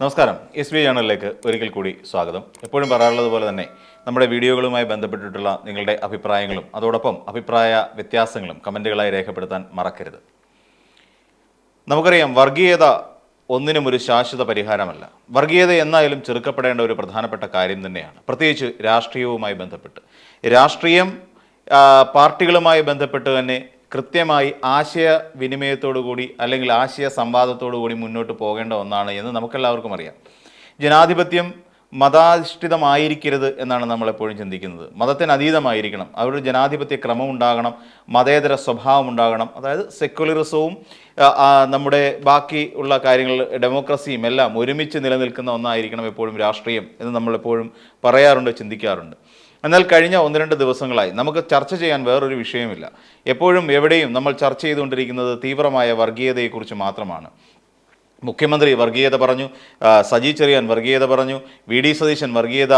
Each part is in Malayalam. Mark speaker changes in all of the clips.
Speaker 1: നമസ്കാരം. എസ് ബി ചാനലിലേക്ക് ഒരിക്കൽ കൂടി സ്വാഗതം. എപ്പോഴും പറയാറുള്ളത് പോലെ തന്നെ നമ്മുടെ വീഡിയോകളുമായി ബന്ധപ്പെട്ടിട്ടുള്ള നിങ്ങളുടെ അഭിപ്രായങ്ങളും അതോടൊപ്പം അഭിപ്രായ വ്യത്യാസങ്ങളും കമന്റുകളായി രേഖപ്പെടുത്താൻ മറക്കരുത്. നമുക്കറിയാം വർഗീയത ഒന്നിനും ഒരു ശാശ്വത പരിഹാരമല്ല. വർഗീയത എന്നായാലും ചെറുക്കപ്പെടേണ്ട ഒരു പ്രധാനപ്പെട്ട കാര്യം തന്നെയാണ്. പ്രത്യേകിച്ച് രാഷ്ട്രീയവുമായി ബന്ധപ്പെട്ട്. രാഷ്ട്രീയം പാർട്ടികളുമായി ബന്ധപ്പെട്ട് തന്നെ കൃത്യമായി ആശയ വിനിമയത്തോടു കൂടി അല്ലെങ്കിൽ ആശയ സംവാദത്തോടു കൂടി മുന്നോട്ട് പോകേണ്ട ഒന്നാണ് എന്ന് നമുക്കെല്ലാവർക്കും അറിയാം. ജനാധിപത്യം മതാധിഷ്ഠിതമായിരിക്കരുത് എന്നാണ് നമ്മളെപ്പോഴും ചിന്തിക്കുന്നത്. മതത്തിന് അതീതമായിരിക്കണം. അവരുടെ ജനാധിപത്യ ക്രമം ഉണ്ടാകണം. മതേതര സ്വഭാവം ഉണ്ടാകണം. അതായത് സെക്യുലറിസവും നമ്മുടെ ബാക്കി ഉള്ള കാര്യങ്ങൾ ഡെമോക്രസിയും എല്ലാം ഒരുമിച്ച് നിലനിൽക്കുന്ന ഒന്നായിരിക്കണം എപ്പോഴും രാഷ്ട്രീയം എന്ന് നമ്മളെപ്പോഴും പറയാറുണ്ട് ചിന്തിക്കാറുണ്ട്. എന്നാൽ കഴിഞ്ഞ ഒന്ന് രണ്ട് ദിവസങ്ങളായി നമുക്ക് ചർച്ച ചെയ്യാൻ വേറൊരു വിഷയമില്ല. എപ്പോഴും എവിടെയും നമ്മൾ ചർച്ച ചെയ്തുകൊണ്ടിരിക്കുന്നത് തീവ്രമായ വർഗീയതയെക്കുറിച്ച് മാത്രമാണ്. മുഖ്യമന്ത്രി വർഗീയത പറഞ്ഞു സജി ചെറിയാൻ വർഗീയത പറഞ്ഞു വി ഡി സതീശൻ വർഗീയത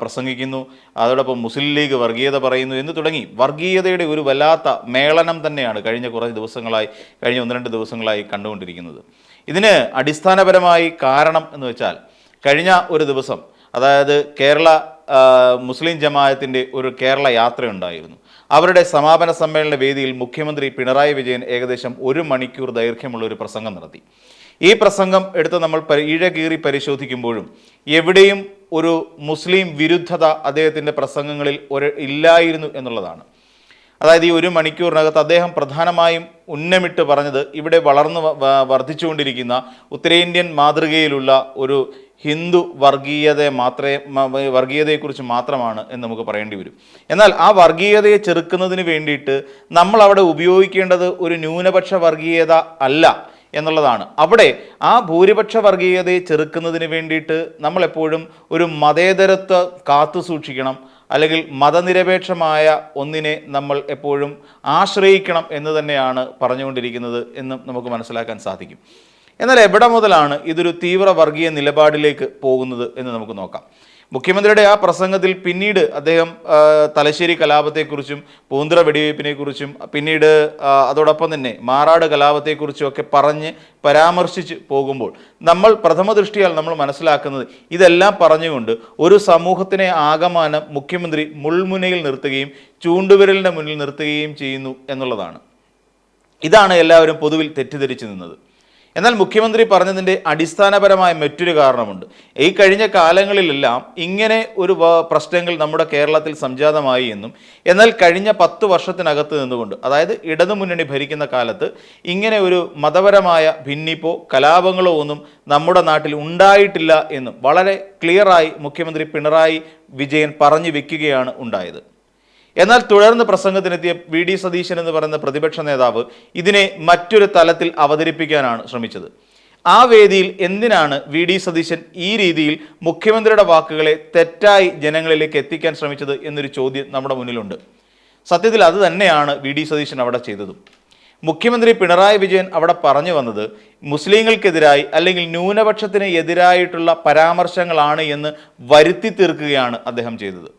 Speaker 1: പ്രസംഗിക്കുന്നു അതോടൊപ്പം മുസ്ലിം ലീഗ് വർഗീയത പറയുന്നു എന്ന് തുടങ്ങി. വർഗീയതയുടെ ഒരു വല്ലാത്ത മേളനം തന്നെയാണ് കഴിഞ്ഞ കുറേ ദിവസങ്ങളായി കഴിഞ്ഞ ഒന്ന് രണ്ട് ദിവസങ്ങളായി കണ്ടുകൊണ്ടിരിക്കുന്നത്. ഇതിന് അടിസ്ഥാനപരമായി കാരണം എന്ന് വെച്ചാൽ കഴിഞ്ഞ ഒരു ദിവസം അതായത് കേരള മുസ്ലിം ജമാഅത്തിന്റെ ഒരു കേരള യാത്രയുണ്ടായിരുന്നു. അവരുടെ സമാപന സമ്മേളന വേദിയിൽ മുഖ്യമന്ത്രി പിണറായി വിജയൻ ഏകദേശം ഒരു മണിക്കൂർ ദൈർഘ്യമുള്ള ഒരു പ്രസംഗം നടത്തി. ഈ പ്രസംഗം എടുത്ത് നമ്മൾ ഇഴകീറി പരിശോധിക്കുമ്പോഴും എവിടെയും ഒരു മുസ്ലിം വിരുദ്ധത അദ്ദേഹത്തിന്റെ പ്രസംഗങ്ങളിൽ ഒരു ഇല്ലായിരുന്നു എന്നുള്ളതാണ്. അതായത് ഈ ഒരു മണിക്കൂറിനകത്ത് അദ്ദേഹം പ്രധാനമായും ഉന്നമിട്ട് പറഞ്ഞത് ഇവിടെ വളർന്നു വർദ്ധിച്ചുകൊണ്ടിരിക്കുന്ന ഉത്തരേന്ത്യൻ മാതൃകയിലുള്ള ഒരു ഹിന്ദു വർഗീയതയെ മാത്രമേ വർഗീയതയെക്കുറിച്ച് മാത്രമാണ് എന്ന് നമുക്ക് പറയേണ്ടി വരും. എന്നാൽ ആ വർഗീയതയെ ചെറുക്കുന്നതിന് വേണ്ടിയിട്ട് നമ്മൾ അവിടെ ഉപയോഗിക്കേണ്ടത് ഒരു ന്യൂനപക്ഷ വർഗീയത അല്ല എന്നുള്ളതാണ്. അവിടെ ആ ഭൂരിപക്ഷ വർഗീയതയെ ചെറുക്കുന്നതിന് വേണ്ടിയിട്ട് നമ്മളെപ്പോഴും ഒരു മതേതരത്വം കാത്തു സൂക്ഷിക്കണം അല്ലെങ്കിൽ മതനിരപേക്ഷമായ ഒന്നിനെ നമ്മൾ എപ്പോഴും ആശ്രയിക്കണം എന്ന് തന്നെയാണ് പറഞ്ഞുകൊണ്ടിരിക്കുന്നത് എന്നും നമുക്ക് മനസ്സിലാക്കാൻ സാധിക്കും. എന്നാൽ എവിടെ മുതലാണ് ഇതൊരു തീവ്ര വർഗീയ നിലപാടിലേക്ക് പോകുന്നത് എന്ന് നമുക്ക് നോക്കാം. മുഖ്യമന്ത്രിയുടെ ആ പ്രസംഗത്തിൽ പിന്നീട് അദ്ദേഹം തലശ്ശേരി കലാപത്തെക്കുറിച്ചും പൂന്തുറ വെടിവയ്പ്പിനെക്കുറിച്ചും പിന്നീട് അതോടൊപ്പം തന്നെ മാറാട് കലാപത്തെക്കുറിച്ചും ഒക്കെ പറഞ്ഞ് പരാമർശിച്ച് പോകുമ്പോൾ നമ്മൾ പ്രഥമ ദൃഷ്ടിയാൽ നമ്മൾ മനസ്സിലാക്കുന്നത് ഇതെല്ലാം പറഞ്ഞുകൊണ്ട് ഒരു സമൂഹത്തിനെ ആകമാനം മുഖ്യമന്ത്രി മുൾമുനയിൽ നിർത്തുകയും ചൂണ്ടുവിരലിന്റെ മുന്നിൽ നിർത്തുകയും ചെയ്യുന്നു എന്നുള്ളതാണ്. ഇതാണ് എല്ലാവരും പൊതുവിൽ തെറ്റിദ്ധരിച്ചു നിന്നത്. എന്നാൽ മുഖ്യമന്ത്രി പറഞ്ഞതിന്റെ അടിസ്ഥാനപരമായ മറ്റൊരു കാരണമുണ്ട്. ഈ കഴിഞ്ഞ കാലങ്ങളിലെല്ലാം ഇങ്ങനെ ഒരു പ്രശ്നങ്ങൾ നമ്മുടെ കേരളത്തിൽ സംജാതമായി എന്നും എന്നാൽ കഴിഞ്ഞ പത്ത് വർഷത്തിനകത്ത് നിന്നുകൊണ്ട് അതായത് ഇടതുമുന്നണി ഭരിക്കുന്ന കാലത്ത് ഇങ്ങനെ ഒരു മതപരമായ ഭിന്നിപ്പോ കലാപങ്ങളോ ഒന്നും നമ്മുടെ നാട്ടിൽ ഉണ്ടായിട്ടില്ല എന്നും വളരെ ക്ലിയറായി മുഖ്യമന്ത്രി പിണറായി വിജയൻ പറഞ്ഞു വെക്കുകയാണ് ഉണ്ടായത്. എന്നാൽ തുടർന്ന് പ്രസംഗത്തിനെത്തിയ വി ഡി സതീശൻ എന്ന് പറയുന്ന പ്രതിപക്ഷ നേതാവ് ഇതിനെ മറ്റൊരു തലത്തിൽ അവതരിപ്പിക്കാനാണ് ശ്രമിച്ചത്. ആ വേദിയിൽ എന്തിനാണ് വി ഡി സതീശൻ ഈ രീതിയിൽ മുഖ്യമന്ത്രിയുടെ വാക്കുകളെ തെറ്റായി ജനങ്ങളിലേക്ക് എത്തിക്കാൻ ശ്രമിച്ചത് എന്നൊരു ചോദ്യം നമ്മുടെ മുന്നിലുണ്ട്. സത്യത്തിൽ അത് തന്നെയാണ് വി ഡി സതീശൻ അവിടെ ചെയ്തതും. മുഖ്യമന്ത്രി പിണറായി വിജയൻ അവിടെ പറഞ്ഞു വന്നത് മുസ്ലിങ്ങൾക്കെതിരായി അല്ലെങ്കിൽ ന്യൂനപക്ഷത്തിന് എതിരായിട്ടുള്ള പരാമർശങ്ങളാണ് എന്ന് വരുത്തി തീർക്കുകയാണ് അദ്ദേഹം ചെയ്തത്.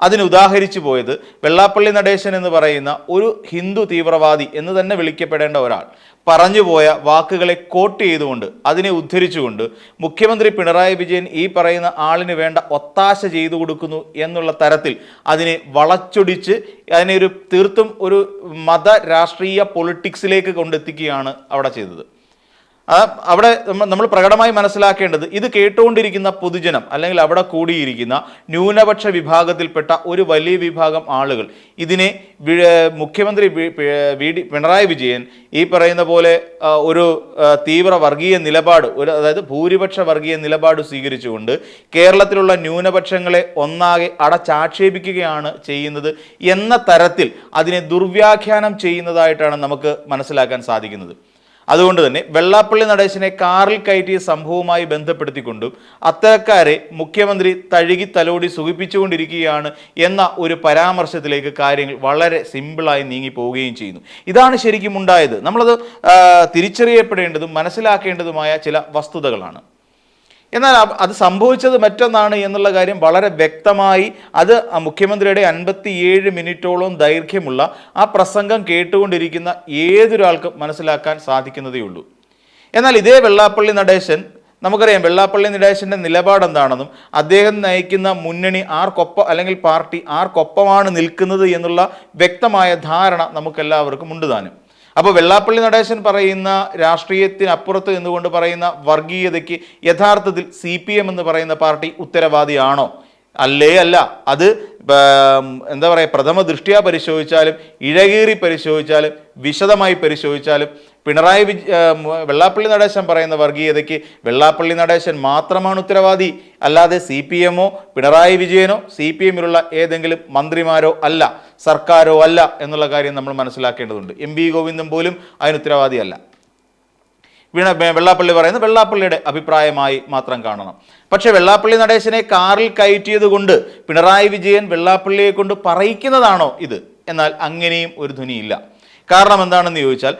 Speaker 1: അതിന് ഉദാഹരിച്ചു പോയത് വെള്ളാപ്പള്ളി നടേശൻ എന്ന് പറയുന്ന ഒരു ഹിന്ദു തീവ്രവാദി എന്ന് തന്നെ വിളിക്കപ്പെടേണ്ട ഒരാൾ. പറഞ്ഞുപോയ വാക്കുകളെ കോട്ട് ചെയ്തുകൊണ്ട് അതിനെ ഉദ്ധരിച്ചുകൊണ്ട് മുഖ്യമന്ത്രി പിണറായി വിജയൻ ഈ പറയുന്ന ആളിന് വേണ്ട ഒത്താശ ചെയ്തു കൊടുക്കുന്നു എന്നുള്ള തരത്തിൽ അതിനെ വളച്ചൊടിച്ച് അതിനെ ഒരു തീർത്തും ഒരു മത രാഷ്ട്രീയ പൊളിറ്റിക്സിലേക്ക് കൊണ്ടെത്തിക്കുകയാണ് അവിടെ ചെയ്തത്. അവിടെ നമ്മൾ പ്രകടമായി മനസ്സിലാക്കേണ്ടത് ഇത് കേട്ടുകൊണ്ടിരിക്കുന്ന പൊതുജനം അല്ലെങ്കിൽ അവിടെ കൂടിയിരിക്കുന്ന ന്യൂനപക്ഷ വിഭാഗത്തിൽപ്പെട്ട ഒരു വലിയ വിഭാഗം ആളുകൾ. ഇതിനെ മുഖ്യമന്ത്രി പിണറായി വിജയൻ ഈ പറയുന്ന പോലെ ഒരു തീവ്ര വർഗീയ നിലപാട് ഒരു അതായത് ഭൂരിപക്ഷ വർഗീയ നിലപാട് സ്വീകരിച്ചുകൊണ്ട് കേരളത്തിലുള്ള ന്യൂനപക്ഷങ്ങളെ ഒന്നാകെ അടച്ചാക്ഷേപിക്കുകയാണ് ചെയ്യുന്നത് എന്ന തരത്തിൽ അതിനെ ദുർവ്യാഖ്യാനം ചെയ്യുന്നതായിട്ടാണ് നമുക്ക് മനസ്സിലാക്കാൻ സാധിക്കുന്നത്. അതുകൊണ്ട് തന്നെ വെള്ളാപ്പള്ളി നടേശനെ കാറിൽ കയറ്റിയ സംഭവവുമായി ബന്ധപ്പെടുത്തിക്കൊണ്ടും അത്തരക്കാരെ മുഖ്യമന്ത്രി തഴുകി തലോടി സുഖിപ്പിച്ചുകൊണ്ടിരിക്കുകയാണ് എന്ന ഒരു പരാമർശത്തിലേക്ക് കാര്യങ്ങൾ വളരെ സിമ്പിളായി നീങ്ങി പോവുകയും ചെയ്യുന്നു. ഇതാണ് ശരിക്കും ഉണ്ടായത്. നമ്മളത് തിരിച്ചറിയപ്പെടേണ്ടതും മനസ്സിലാക്കേണ്ടതുമായ ചില വസ്തുതകളാണ്. എന്നാൽ അത് സംഭവിച്ചത് മറ്റൊന്നാണ് എന്നുള്ള കാര്യം വളരെ വ്യക്തമായി അത് മുഖ്യമന്ത്രിയുടെ അൻപത്തിയേഴ് മിനിറ്റോളം ദൈർഘ്യമുള്ള ആ പ്രസംഗം കേട്ടുകൊണ്ടിരിക്കുന്ന ഏതൊരാൾക്കും മനസ്സിലാക്കാൻ സാധിക്കുന്നതേ ഉള്ളൂ. എന്നാൽ ഇതേ വെള്ളാപ്പള്ളി നടേശൻ നമുക്കറിയാം വെള്ളാപ്പള്ളി നടേശന്റെ നിലപാട് എന്താണെന്നും അദ്ദേഹം നയിക്കുന്ന മുന്നണി ആർക്കൊപ്പം അല്ലെങ്കിൽ പാർട്ടി ആർക്കൊപ്പമാണ് നിൽക്കുന്നത് എന്നുള്ള വ്യക്തമായ ധാരണ നമുക്കെല്ലാവർക്കും ഉണ്ട് താനും. അപ്പോൾ വെള്ളാപ്പള്ളി നടേശൻ പറയുന്ന രാഷ്ട്രീയത്തിനപ്പുറത്ത് നിന്നുകൊണ്ട് പറയുന്ന വർഗീയതയ്ക്ക് യഥാർത്ഥത്തിൽ സി പി എം എന്ന് പറയുന്ന പാർട്ടി ഉത്തരവാദിയാണോ? അല്ലേ അല്ല. അത് എന്താ പറയുക പ്രഥമ ദൃഷ്ടിയാ പരിശോധിച്ചാലും ഇഴകീറി പരിശോധിച്ചാലും വിശദമായി പരിശോധിച്ചാലും പിണറായി വിജ വെള്ളാപ്പള്ളി നടേശൻ പറയുന്ന വർഗീയതയ്ക്ക് വെള്ളാപ്പള്ളി നടേശൻ മാത്രമാണ് ഉത്തരവാദി. അല്ലാതെ സി പി എമ്മോ പിണറായി വിജയനോ സി പി എമ്മിലുള്ള ഏതെങ്കിലും മന്ത്രിമാരോ അല്ല സർക്കാരോ അല്ല എന്നുള്ള കാര്യം നമ്മൾ മനസ്സിലാക്കേണ്ടതുണ്ട്. എം വി ഗോവിന്ദൻ പോലും അതിന് ഉത്തരവാദിയല്ല. വീണ വെള്ളാപ്പള്ളി പറയുന്നത് വെള്ളാപ്പള്ളിയുടെ അഭിപ്രായമായി മാത്രം കാണണം. പക്ഷേ വെള്ളാപ്പള്ളി നടേശനെ കാറിൽ കയറ്റിയത് കൊണ്ട് പിണറായി വിജയൻ വെള്ളാപ്പള്ളിയെ കൊണ്ട് പറയിക്കുന്നതാണോ ഇത്? എന്നാൽ അങ്ങനെയും ഒരു ധ്വനിയില്ല. കാരണം എന്താണെന്ന് ചോദിച്ചാൽ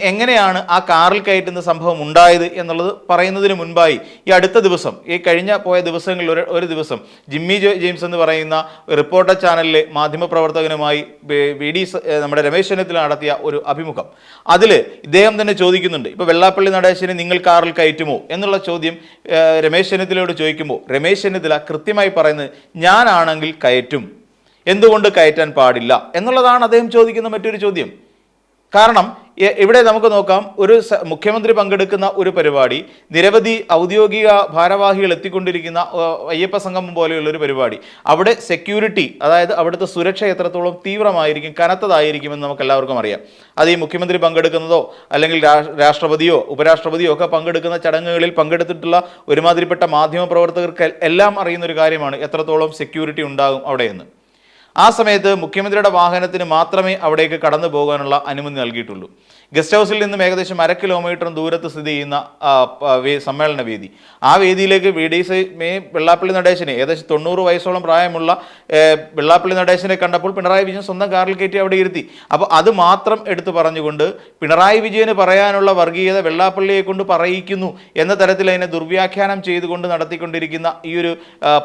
Speaker 1: എങ്ങനെയാണ് ആ കാറിൽ കയറ്റുന്ന സംഭവം ഉണ്ടായത് എന്നുള്ളത് പറയുന്നതിന് മുൻപായി ഈ അടുത്ത ദിവസം ഈ കഴിഞ്ഞ പോയ ദിവസങ്ങളിൽ ഒരു ഒരു ദിവസം ജിമ്മി ജെയിംസ് എന്ന് പറയുന്ന റിപ്പോർട്ടർ ചാനലിലെ മാധ്യമപ്രവർത്തകനുമായി വി- ഡി നമ്മുടെ രമേശ് ചെന്നിത്തല നടത്തിയ ഒരു അഭിമുഖം. അതിൽ ഇദ്ദേഹം തന്നെ ചോദിക്കുന്നുണ്ട് ഇപ്പോൾ വെള്ളാപ്പള്ളി നടേശനെ നിങ്ങൾ കാറിൽ കയറ്റുമോ എന്നുള്ള ചോദ്യം രമേശ് ചെന്നിത്തലയോട് ചോദിക്കുമ്പോൾ രമേശ് ചെന്നിത്തല കൃത്യമായി പറയുന്നത് ഞാനാണെങ്കിൽ കയറ്റും. എന്തുകൊണ്ട് കയറ്റാൻ പാടില്ല? എന്നുള്ളതാണ് അദ്ദേഹം ചോദിക്കുന്ന മറ്റൊരു ചോദ്യം. കാരണം ഇവിടെ നമുക്ക് നോക്കാം ഒരു മുഖ്യമന്ത്രി പങ്കെടുക്കുന്ന ഒരു പരിപാടി നിരവധി ഔദ്യോഗിക ഭാരവാഹികൾ എത്തിക്കൊണ്ടിരിക്കുന്ന അയ്യപ്പ സംഗമം പോലെയുള്ള ഒരു പരിപാടി. അവിടെ സെക്യൂരിറ്റി അതായത് അവിടുത്തെ സുരക്ഷ എത്രത്തോളം തീവ്രമായിരിക്കും കനത്തതായിരിക്കുമെന്ന് നമുക്ക് എല്ലാവർക്കും അറിയാം. അത് ഈ മുഖ്യമന്ത്രി പങ്കെടുക്കുന്നതോ അല്ലെങ്കിൽ രാഷ്ട്രപതിയോ ഉപരാഷ്ട്രപതിയോ ഒക്കെ പങ്കെടുക്കുന്ന ചടങ്ങുകളിൽ പങ്കെടുത്തിട്ടുള്ള ഒരുമാതിരിപ്പെട്ട മാധ്യമ പ്രവർത്തകർക്ക് എല്ലാം അറിയുന്ന ഒരു കാര്യമാണ് എത്രത്തോളം സെക്യൂരിറ്റി ഉണ്ടാകും അവിടെയെന്ന്. ആ സമയത്ത് മുഖ്യമന്ത്രിയുടെ വാഹനത്തിന് മാത്രമേ അവിടേക്ക് കടന്നു പോകാനുള്ള അനുമതി നൽകിയിട്ടുള്ളൂ. ഗസ്റ്റ് ഹൗസിൽ നിന്നും ഏകദേശം അര കിലോമീറ്റർ ദൂരത്ത് സ്ഥിതി ചെയ്യുന്ന സമ്മേളന വേദി. ആ വേദിയിലേക്ക് വി ഡി സി മേ വെള്ളാപ്പള്ളി നടേശനെ ഏകദേശം തൊണ്ണൂറ് വയസ്സോളം പ്രായമുള്ള വെള്ളാപ്പള്ളി നടേശനെ കണ്ടപ്പോൾ പിണറായി വിജയൻ സ്വന്തം കാറിൽ കയറ്റി അവിടെ ഇരുത്തി. അപ്പോൾ അത് മാത്രം എടുത്തു പറഞ്ഞുകൊണ്ട് പിണറായി വിജയന് പറയാനുള്ള വർഗീയത വെള്ളാപ്പള്ളിയെ കൊണ്ട് പറയിക്കുന്നു എന്ന തരത്തിൽ അതിനെ ദുർവ്യാഖ്യാനം ചെയ്തുകൊണ്ട് നടത്തിക്കൊണ്ടിരിക്കുന്ന ഈ ഒരു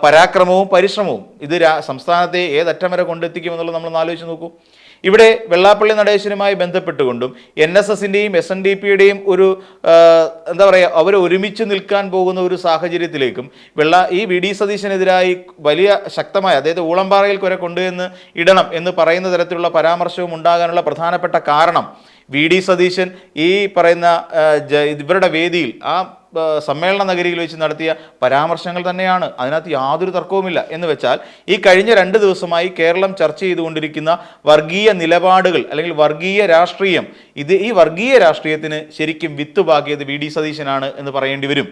Speaker 1: പരാക്രമവും പരിശ്രമവും ഇത് സംസ്ഥാനത്തെ ഏതറ്റം വരെ കൊണ്ടെത്തിക്കുമെന്നുള്ളത് നമ്മൾ ആലോചിച്ച് നോക്കൂ. ഇവിടെ വെള്ളാപ്പള്ളി നടേശനുമായി ബന്ധപ്പെട്ടുകൊണ്ടും എൻ എസ് എസിന്റെയും എസ് എൻ ഡി പിയുടെയും ഒരു എന്താ പറയുക അവർ ഒരുമിച്ച് നിൽക്കാൻ പോകുന്ന ഒരു സാഹചര്യത്തിലേക്കും വെള്ള ഈ വി ഡി സതീശനെതിരായി വലിയ ശക്തമായ അതായത് ഊളംപാറയിൽ കുറെ കൊണ്ടുവന്ന് ഇടണം എന്ന് പറയുന്ന തരത്തിലുള്ള പരാമർശവും ഉണ്ടാകാനുള്ള പ്രധാനപ്പെട്ട കാരണം വി ഡി സതീശൻ ഈ പറയുന്ന ഇവരുടെ വേദിയിൽ ആ, സമ്മേളന നഗരിയിൽ വെച്ച് നടത്തിയ പരാമർശങ്ങൾ തന്നെയാണ്. അതിനകത്ത് യാതൊരു തർക്കവുമില്ല. എന്ന് വെച്ചാൽ ഈ കഴിഞ്ഞ രണ്ട് ദിവസമായി കേരളം ചർച്ച ചെയ്തുകൊണ്ടിരിക്കുന്ന വർഗീയ നിലപാടുകൾ അല്ലെങ്കിൽ വർഗീയ രാഷ്ട്രീയം ഇത് ഈ വർഗീയ രാഷ്ട്രീയത്തിന് ശരിക്കും വിത്തുപാകിയത് വി. ഡി. സതീശനാണ് എന്ന് പറയേണ്ടി വരും.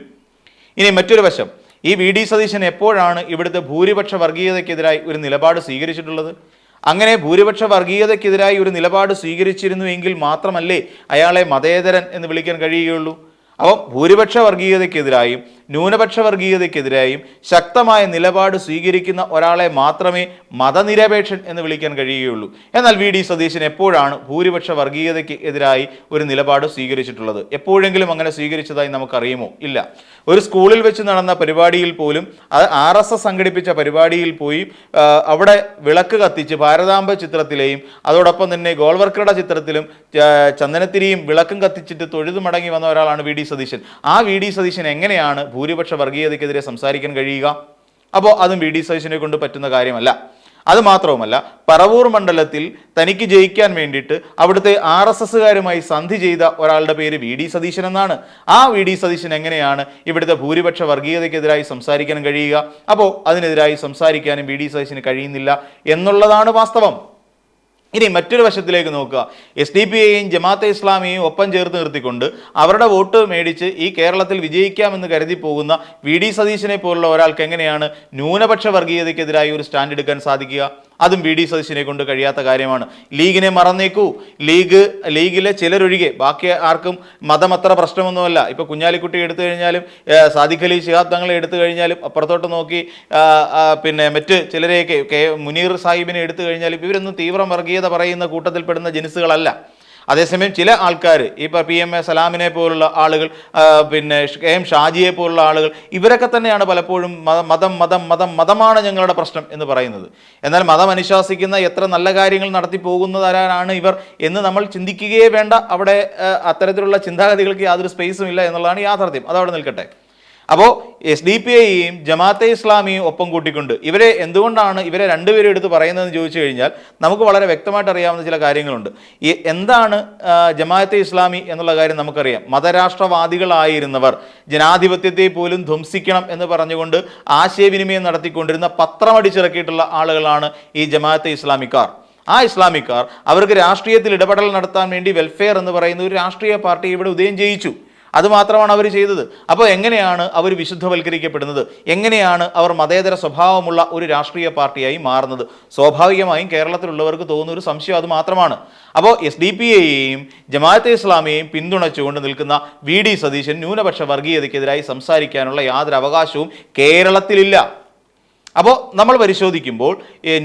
Speaker 1: ഇനി മറ്റൊരു വശം. ഈ വി. ഡി. സതീശൻ എപ്പോഴാണ് ഇവിടുത്തെ ഭൂരിപക്ഷ വർഗീയതയ്ക്കെതിരായി ഒരു നിലപാട് സ്വീകരിച്ചിട്ടുള്ളത്? അങ്ങനെ ഭൂരിപക്ഷ വർഗീയതയ്ക്കെതിരായി ഒരു നിലപാട് സ്വീകരിച്ചിരുന്നുവെങ്കിൽ മാത്രമല്ലേ അയാളെ മതേതരൻ എന്ന് വിളിക്കാൻ കഴിയുകയുള്ളൂ? അപ്പോൾ ഭൂരിപക്ഷ വർഗീയതയ്ക്കെതിരായും ന്യൂനപക്ഷ വർഗീയതയ്ക്കെതിരായും ശക്തമായ നിലപാട് സ്വീകരിക്കുന്ന ഒരാളെ മാത്രമേ മതനിരപേക്ഷൻ എന്ന് വിളിക്കാൻ കഴിയുകയുള്ളൂ. എന്നാൽ വി ഡി സതീശൻ എപ്പോഴാണ് ഭൂരിപക്ഷ വർഗീയതയ്ക്ക് എതിരായി ഒരു നിലപാട് സ്വീകരിച്ചിട്ടുള്ളത്? എപ്പോഴെങ്കിലും അങ്ങനെ സ്വീകരിച്ചതായി നമുക്കറിയുമോ? ഇല്ല. ഒരു സ്കൂളിൽ വെച്ച് നടന്ന പരിപാടിയിൽ പോലും അത് ആർ എസ് എസ് സംഘടിപ്പിച്ച പരിപാടിയിൽ പോയി അവിടെ വിളക്ക് കത്തിച്ച് ഭാരതാംബ ചിത്രത്തിലെയും അതോടൊപ്പം തന്നെ ഗോൾവർക്കറുടെ ചിത്രത്തിലും ചന്ദനത്തിരിയും വിളക്കും കത്തിച്ചിട്ട് തൊഴുതു മടങ്ങി വന്ന ഒരാളാണ് വി ഡി സതീശൻ. ആ വി ഡി സതീശൻ എങ്ങനെയാണ് ഭൂരിപക്ഷ വർഗീയതയ്ക്കെതിരെ സംസാരിക്കാൻ കഴിയുക? അപ്പോൾ അതും വി ഡി സതീശനെ കൊണ്ട് പറ്റുന്ന കാര്യമല്ല. അത് മാത്രവുമല്ല പറവൂർ മണ്ഡലത്തിൽ തനിക്ക് ജയിക്കാൻ വേണ്ടിയിട്ട് അവിടുത്തെ ആർ എസ് എസ്സുകാരുമായി സന്ധി ചെയ്ത ഒരാളുടെ പേര് വി ഡി സതീശൻ എന്നാണ്. ആ വി ഡി സതീശൻ എങ്ങനെയാണ് ഇവിടുത്തെ ഭൂരിപക്ഷ വർഗീയതയ്ക്കെതിരായി സംസാരിക്കാൻ കഴിയുക? അപ്പോൾ അതിനെതിരായി സംസാരിക്കാനും വി ഡി സതീശന് കഴിയുന്നില്ല എന്നുള്ളതാണ് വാസ്തവം. ഇനി മറ്റൊരു വശത്തിലേക്ക് നോക്കുക. എസ് ഡി പി ഐയും ജമാഅത്തെ ഇസ്ലാമിയും ഒപ്പം ചേർത്ത് നിർത്തിക്കൊണ്ട് അവരുടെ വോട്ട് മേടിച്ച് ഈ കേരളത്തിൽ വിജയിക്കാമെന്ന് കരുതി പോകുന്ന വി ഡി സതീശനെ പോലുള്ള ഒരാൾക്ക് എങ്ങനെയാണ് ന്യൂനപക്ഷ വർഗീയതയ്ക്കെതിരായി ഒരു സ്റ്റാൻഡ് എടുക്കാൻ സാധിക്കുക? അതും വി ഡി സതീശനെ കൊണ്ട് കഴിയാത്ത കാര്യമാണ്. ലീഗിനെ മറന്നേക്കൂ. ലീഗ് ലീഗിലെ ചിലരൊഴികെ ബാക്കി ആർക്കും മതം അത്ര പ്രശ്നമൊന്നുമല്ല. ഇപ്പൊ കുഞ്ഞാലിക്കുട്ടി എടുത്തു കഴിഞ്ഞാലും സാദിഖ് അലി ശിഹാബ് തങ്ങളെ എടുത്തു കഴിഞ്ഞാലും അപ്പുറത്തോട്ട് നോക്കി പിന്നെ മറ്റ് ചിലരെയൊക്കെ കെ മുനീർ സാഹിബിനെ എടുത്തു കഴിഞ്ഞാലും ഇവരൊന്നും തീവ്രം വർഗീയത പറയുന്ന കൂട്ടത്തിൽപ്പെടുന്ന ജനുസുകളല്ല അതേസമയം ചില ആൾക്കാർ ഈ പി എം എ സലാമിനെ പോലുള്ള ആളുകൾ പിന്നെ കെ എം ഷാജിയെ പോലുള്ള ആളുകൾ ഇവരൊക്കെ തന്നെയാണ് പലപ്പോഴും മത- മതം മതം മതം മതമാണ് ഞങ്ങളുടെ പ്രശ്നം എന്ന് പറയുന്നത്. എന്നാൽ മതം അനുശാസിക്കുന്ന എത്ര നല്ല കാര്യങ്ങൾ നടത്തി പോകുന്നതാരാണ് ഇവർ എന്ന് നമ്മൾ ചിന്തിക്കുകയേ വേണ്ട. അവിടെ അത്തരത്തിലുള്ള ചിന്താഗതികൾക്ക് യാതൊരു സ്പേസും ഇല്ല എന്നുള്ളതാണ് യാഥാർത്ഥ്യം. അതവിടെ നിൽക്കട്ടെ. അപ്പോൾ എസ് ഡി പി ഐയും ജമാഅത്തെ ഇസ്ലാമിയും ഒപ്പം കൂട്ടിക്കൊണ്ട് ഇവരെ എന്തുകൊണ്ടാണ് ഇവരെ രണ്ടുപേരും എടുത്ത് പറയുന്നതെന്ന് ചോദിച്ചു കഴിഞ്ഞാൽ നമുക്ക് വളരെ വ്യക്തമായിട്ട് അറിയാവുന്ന ചില കാര്യങ്ങളുണ്ട്. ഈ എന്താണ് ജമാഅത്തെ ഇസ്ലാമി എന്നുള്ള കാര്യം നമുക്കറിയാം. മതരാഷ്ട്രവാദികളായിരുന്നവർ ജനാധിപത്യത്തെ പോലും ധ്വംസിക്കണം എന്ന് പറഞ്ഞുകൊണ്ട് ആശയവിനിമയം നടത്തിക്കൊണ്ടിരുന്ന പത്രമടിച്ചിറക്കിയിട്ടുള്ള ആളുകളാണ് ഈ ജമാഅത്തെ ഇസ്ലാമിക്കാർ. ആ ഇസ്ലാമിക്കാർ അവർക്ക് രാഷ്ട്രീയത്തിൽ ഇടപെടൽ നടത്താൻ വേണ്ടി വെൽഫെയർ എന്ന് പറയുന്ന ഒരു രാഷ്ട്രീയ പാർട്ടി ഇവിടെ ഉദയം ചെയ്യിച്ചു അത് മാത്രമാണ് അവർ ചെയ്തത്. അപ്പോൾ എങ്ങനെയാണ് അവർ വിശുദ്ധവൽക്കരിക്കപ്പെടുന്നത്? എങ്ങനെയാണ് അവർ മതേതര സ്വഭാവമുള്ള ഒരു രാഷ്ട്രീയ പാർട്ടിയായി മാറുന്നത്? സ്വാഭാവികമായും കേരളത്തിലുള്ളവർക്ക് തോന്നുന്ന ഒരു സംശയം അത് മാത്രമാണ്. അപ്പോൾ എസ് ഡി പി എയെയും ജമാഅത്തെ ഇസ്ലാമിയെയും പിന്തുണച്ചുകൊണ്ട് നിൽക്കുന്ന വി ഡി സതീശൻ ന്യൂനപക്ഷ വർഗീയതയ്ക്കെതിരായി സംസാരിക്കാനുള്ള യാതൊരു അവകാശവും കേരളത്തിലില്ല. അപ്പോൾ നമ്മൾ പരിശോധിക്കുമ്പോൾ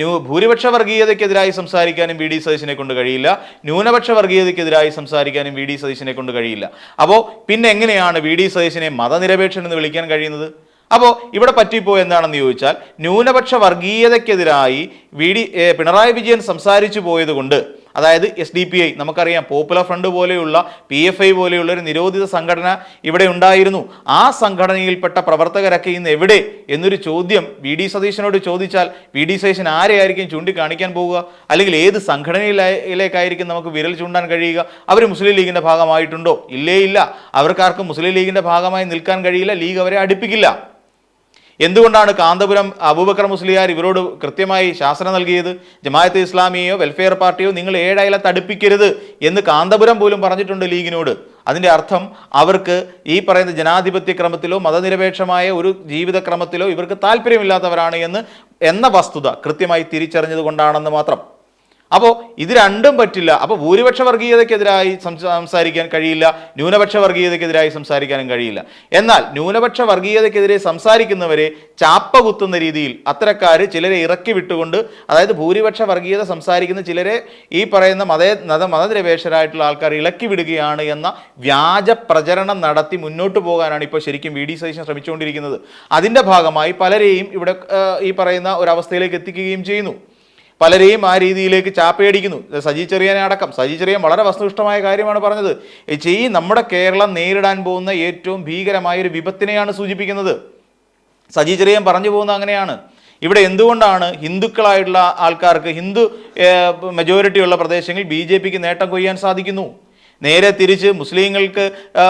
Speaker 1: ന്യൂ ഭൂരിപക്ഷ വർഗീയതയ്ക്കെതിരായി സംസാരിക്കാനും വി ഡി സതീശനെ കൊണ്ട് കഴിയില്ല. ന്യൂനപക്ഷ വർഗീയതയ്ക്കെതിരായി സംസാരിക്കാനും വി ഡി സതീശനെ കൊണ്ട് കഴിയില്ല. അപ്പോൾ പിന്നെ എങ്ങനെയാണ് വി ഡി സതീശനെ മതനിരപേക്ഷൻ എന്ന് വിളിക്കാൻ കഴിയുന്നത്? അപ്പോൾ ഇവിടെ പറ്റിപ്പോ എന്താണെന്ന് ചോദിച്ചാൽ ന്യൂനപക്ഷ വർഗീയതയ്ക്കെതിരായി വി ഡി പിണറായി വിജയൻ സംസാരിച്ചു പോയതുകൊണ്ട് അതായത് എസ് ഡി പി ഐ നമുക്കറിയാം പോപ്പുലർ ഫ്രണ്ട് പോലെയുള്ള പി എഫ് ഐ പോലെയുള്ള ഒരു നിരോധിത സംഘടന ഇവിടെ ഉണ്ടായിരുന്നു. ആ സംഘടനയിൽപ്പെട്ട പ്രവർത്തകരൊക്കെ ഇന്ന് എവിടെ? എന്നൊരു ചോദ്യം വി ഡി സതീശനോട് ചോദിച്ചാൽ വി ഡി സതീശൻ ആരെയായിരിക്കും ചൂണ്ടിക്കാണിക്കാൻ പോവുക? അല്ലെങ്കിൽ ഏത് സംഘടനയിലേക്കായിരിക്കും നമുക്ക് വിരൽ ചൂണ്ടാൻ കഴിയുക? അവർ മുസ്ലിം ലീഗിന്റെ ഭാഗമായിട്ടുണ്ടോ? ഇല്ലേ ഇല്ല. അവർക്കാർക്കും മുസ്ലിം ലീഗിന്റെ ഭാഗമായി നിൽക്കാൻ കഴിയില്ല ലീഗ് അവരെ അടുപ്പിക്കില്ല. എന്തുകൊണ്ടാണ് കാന്തപുരം അബൂബക്കർ മുസ്ലിയാർ ഇവരോട് കൃത്യമായി ശാസന നൽകിയത്? ജമാഅത്ത് ഇസ്ലാമിയോ വെൽഫെയർ പാർട്ടിയോ നിങ്ങൾ ഏഴയല തടുപ്പിക്കരുത് എന്ന് കാന്തപുരം പോലും പറഞ്ഞിട്ടുണ്ട് ലീഗിനോട്. അതിന്റെ അർത്ഥം അവർക്ക് ഈ പറയുന്ന ജനാധിപത്യ ക്രമത്തിലോ മതനിരപേക്ഷമായ ഒരു ജീവിതക്രമത്തിലോ ഇവർക്ക് താല്പര്യമില്ലാത്തവരാണ് എന്ന് എന്ന വസ്തുത കൃത്യമായി തിരിച്ചറിഞ്ഞത് കൊണ്ടാണെന്ന് മാത്രം. അപ്പോൾ ഇത് രണ്ടും പറ്റില്ല. അപ്പോൾ ഭൂരിപക്ഷ വർഗീയതയ്ക്കെതിരായി സംസ- സംസാരിക്കാൻ കഴിയില്ല. ന്യൂനപക്ഷ വർഗീയതയ്ക്കെതിരായി സംസാരിക്കാനും കഴിയില്ല. എന്നാൽ ന്യൂനപക്ഷ വർഗീയതയ്ക്കെതിരെ സംസാരിക്കുന്നവരെ ചാപ്പ കുത്തുന്ന രീതിയിൽ അത്തരക്കാർ ചിലരെ ഇറക്കി വിട്ടുകൊണ്ട് അതായത് ഭൂരിപക്ഷ വർഗീയത സംസാരിക്കുന്ന ചിലരെ ഈ പറയുന്ന മത മത മതനിരപേക്ഷരായിട്ടുള്ള ആൾക്കാർ ഇളക്കി വിടുകയാണ് എന്ന വ്യാജ പ്രചരണം നടത്തി മുന്നോട്ട് പോകാനാണ് ഇപ്പോൾ ശരിക്കും വി ഡി സതീശൻ ശ്രമിച്ചുകൊണ്ടിരിക്കുന്നത്. അതിന്റെ ഭാഗമായി പലരെയും ഇവിടെ ഈ പറയുന്ന ഒരവസ്ഥയിലേക്ക് എത്തിക്കുകയും ചെയ്യുന്നു. പലരെയും ആ രീതിയിലേക്ക് ചാപ്പയടിക്കുന്നു. സജി ചെറിയനെ അടക്കം. സജി ചെറിയാൻ വളരെ വസ്തുനിഷ്ഠമായ കാര്യമാണ് പറഞ്ഞത്. ഈ നമ്മുടെ കേരളം നേരിടാൻ പോകുന്ന ഏറ്റവും ഭീകരമായ ഒരു വിപത്തിനെയാണ് സൂചിപ്പിക്കുന്നത്. സജി ചെറിയൻ പറഞ്ഞു പോകുന്നത് അങ്ങനെയാണ്. ഇവിടെ എന്തുകൊണ്ടാണ് ഹിന്ദുക്കളായിട്ടുള്ള ആൾക്കാർക്ക് ഹിന്ദു മെജോറിറ്റി ഉള്ള പ്രദേശങ്ങളിൽ ബി നേട്ടം കൊയ്യാൻ സാധിക്കുന്നു? നേരെ തിരിച്ച് മുസ്ലിങ്ങൾക്ക്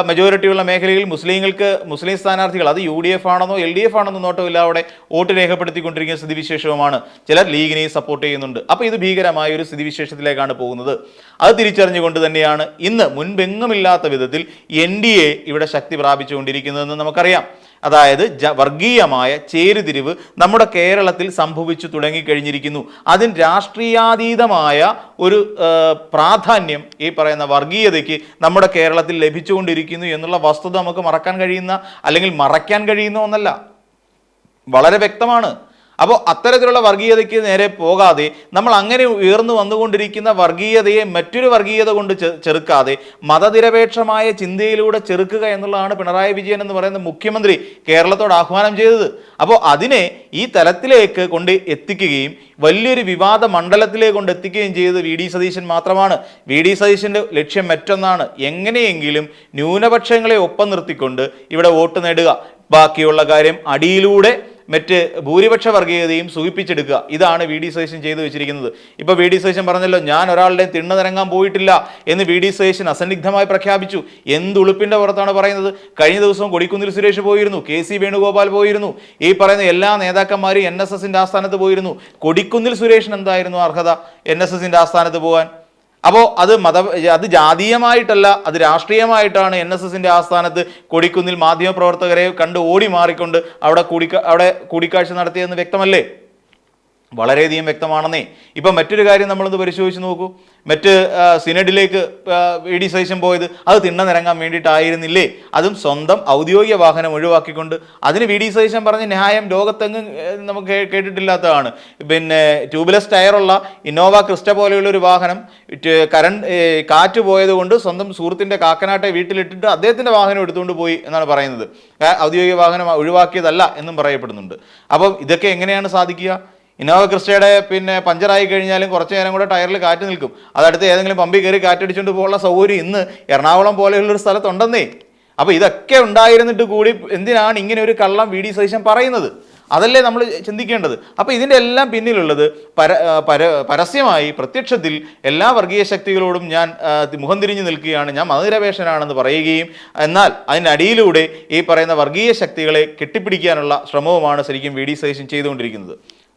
Speaker 1: മെജോറിറ്റി ഉള്ള മേഖലയിൽ മുസ്ലിങ്ങൾക്ക് മുസ്ലിം സ്ഥാനാർത്ഥികൾ അത് യു ഡി എഫ് ആണെന്നോ എൽ ഡി എഫ് ആണെന്നോ നോട്ടമില്ല അവിടെ വോട്ട് രേഖപ്പെടുത്തിക്കൊണ്ടിരിക്കുന്ന സ്ഥിതിവിശേഷവുമാണ്. ചിലർ ലീഗിനെ സപ്പോർട്ട് ചെയ്യുന്നുണ്ട്. അപ്പോൾ ഇത് ഭീകരമായ ഒരു സ്ഥിതിവിശേഷത്തിലേക്കാണ് പോകുന്നത്. അത് തിരിച്ചറിഞ്ഞുകൊണ്ട് തന്നെയാണ് ഇന്ന് മുൻപെങ്ങുമില്ലാത്ത വിധത്തിൽ എൻ ഡി എ ഇവിടെ ശക്തി പ്രാപിച്ചുകൊണ്ടിരിക്കുന്നതെന്ന് നമുക്കറിയാം. അതായത് വർഗീയമായ ചേരുതിരിവ് നമ്മുടെ കേരളത്തിൽ സംഭവിച്ചു തുടങ്ങിക്കഴിഞ്ഞിരിക്കുന്നു. അതിന് രാഷ്ട്രീയാതീതമായ ഒരു പ്രാധാന്യം ഈ പറയുന്ന വർഗീയതയ്ക്ക് നമ്മുടെ കേരളത്തിൽ ലഭിച്ചുകൊണ്ടിരിക്കുന്നു എന്നുള്ള വസ്തുത നമുക്ക് മറക്കാൻ കഴിയുന്ന അല്ലെങ്കിൽ മറയ്ക്കാൻ കഴിയുന്ന ഒന്നല്ല. വളരെ വ്യക്തമാണ്. അപ്പോൾ അത്തരത്തിലുള്ള വർഗീയതയ്ക്ക് നേരെ പോകാതെ നമ്മൾ അങ്ങനെ ഉയർന്നു വന്നുകൊണ്ടിരിക്കുന്ന വർഗീയതയെ മറ്റൊരു വർഗീയത കൊണ്ട് ചെറുക്കാതെ മതനിരപേക്ഷമായ ചിന്തയിലൂടെ ചെറുക്കുക എന്നുള്ളതാണ് പിണറായി വിജയൻ എന്ന് പറയുന്ന മുഖ്യമന്ത്രി കേരളത്തോട് ആഹ്വാനം ചെയ്തത്. അപ്പോൾ അതിനെ ഈ തലത്തിലേക്ക് കൊണ്ട് എത്തിക്കുകയും വലിയൊരു വിവാദ മണ്ഡലത്തിലേക്ക് കൊണ്ട് എത്തിക്കുകയും ചെയ്തത് വി ഡി സതീശൻ മാത്രമാണ്. വി ഡി സതീശന്റെ ലക്ഷ്യം മറ്റൊന്നാണ്. എങ്ങനെയെങ്കിലും ന്യൂനപക്ഷങ്ങളെ ഒപ്പം നിർത്തിക്കൊണ്ട് ഇവിടെ വോട്ട് നേടുക. ബാക്കിയുള്ള കാര്യം അടിയിലൂടെ മറ്റ് ഭൂരിപക്ഷ വർഗീയതയും സൂചിപ്പിച്ചെടുക്കുക ഇതാണ് വി ഡി സതീശൻ ചെയ്തു വെച്ചിരിക്കുന്നത്. ഇപ്പോൾ വി ഡി സതീശൻ പറഞ്ഞല്ലോ ഞാൻ ഒരാളുടെ തിണ്ണ നിരങ്ങാൻ പോയിട്ടില്ല എന്ന് വി ഡി സതീശൻ അസന്നിഗ്ധമായി പ്രഖ്യാപിച്ചു. എന്ത് ഉളുപ്പിന്റെ പുറത്താണ് പറയുന്നത്? കഴിഞ്ഞ ദിവസം കൊടിക്കുന്നിൽ സുരേഷ് പോയിരുന്നു കെ സി വേണുഗോപാൽ പോയിരുന്നു. ഈ പറയുന്ന എല്ലാ നേതാക്കന്മാരും എൻ എസ് എസിന്റെ ആസ്ഥാനത്ത് പോയിരുന്നു. കൊടിക്കുന്നിൽ സുരേഷിന് എന്തായിരുന്നു അർഹത എൻ എസ് എസിന്റെ ആസ്ഥാനത്ത് പോകാൻ അപ്പോൾ അത് മത അത് ജാതീയമായിട്ടല്ല അത് രാഷ്ട്രീയമായിട്ടാണ് എൻ എസ് എസിന്റെ ആസ്ഥാനത്ത് കൊടിക്കുന്നിൽ മാധ്യമപ്രവർത്തകരെ കണ്ട് ഓടി മാറിക്കൊണ്ട് അവിടെ കൂടിക്ക അവിടെ കൂടിക്കാഴ്ച നടത്തിയെന്ന് വ്യക്തമല്ലേ? വളരെയധികം വ്യക്തമാണെന്നേ. ഇപ്പം മറ്റൊരു കാര്യം നമ്മളൊന്ന് പരിശോധിച്ച് നോക്കൂ. മറ്റ് സിനഡിലേക്ക് ഇ ഡി സതീശൻ പോയത് അത് തിണ്ണനിറങ്ങാൻ വേണ്ടിയിട്ടായിരുന്നില്ലേ? അതും സ്വന്തം ഔദ്യോഗിക വാഹനം ഒഴിവാക്കിക്കൊണ്ട്. അതിന് വി ഡി സതീശൻ പറഞ്ഞ ന്യായം ലോകത്തെങ്ങും നമുക്ക് കേട്ടിട്ടില്ലാത്തതാണ്. പിന്നെ ട്യൂബ്ലെസ് ടയറുള്ള ഇന്നോവ ക്രിസ്റ്റ പോലെയുള്ള ഒരു വാഹനം കറണ്ട് കാറ്റ് പോയതുകൊണ്ട് സ്വന്തം സുഹൃത്തിന്റെ കാക്കനാട്ടെ വീട്ടിലിട്ടിട്ട് അദ്ദേഹത്തിന്റെ വാഹനം എടുത്തുകൊണ്ട് പോയി എന്നാണ് പറയുന്നത്. ഔദ്യോഗിക വാഹനം ഒഴിവാക്കിയതല്ല എന്നും പറയപ്പെടുന്നുണ്ട്. അപ്പം ഇതൊക്കെ എങ്ങനെയാണ് സാധിക്കുക? ഇന്നോവ ക്രിസ്റ്റയുടെ പിന്നെ പഞ്ചറായി കഴിഞ്ഞാലും കുറച്ച് നേരം കൂടെ ടയറിൽ കാറ്റ് നിൽക്കും. അതടുത്ത് ഏതെങ്കിലും പമ്പിൽ കയറി കാറ്റടിച്ചുകൊണ്ട് പോകാനുള്ള സൗകര്യം ഇന്ന് എറണാകുളം പോലെയുള്ളൊരു സ്ഥലത്തുണ്ടെന്നേ. അപ്പോൾ ഇതൊക്കെ ഉണ്ടായിരുന്നിട്ട് കൂടി എന്തിനാണ് ഇങ്ങനെ ഒരു കള്ളം വി ഡി സതീശൻ പറയുന്നത്? അതല്ലേ നമ്മൾ ചിന്തിക്കേണ്ടത്? അപ്പോൾ ഇതിന്റെ എല്ലാം പിന്നിലുള്ളത് പര പര പരസ്യമായി പ്രത്യക്ഷത്തിൽ എല്ലാ വർഗീയ ശക്തികളോടും ഞാൻ മുഖം തിരിഞ്ഞു നിൽക്കുകയാണ്. ഞാൻ മതനിരപേക്ഷനാണെന്ന് പറയുകയും എന്നാൽ അതിനടിയിലൂടെ ഈ പറയുന്ന വർഗീയ ശക്തികളെ കെട്ടിപ്പിടിക്കാനുള്ള ശ്രമവുമാണ് ശരിക്കും വി ഡി സതീശൻ ചെയ്തുകൊണ്ടിരിക്കുന്നത്.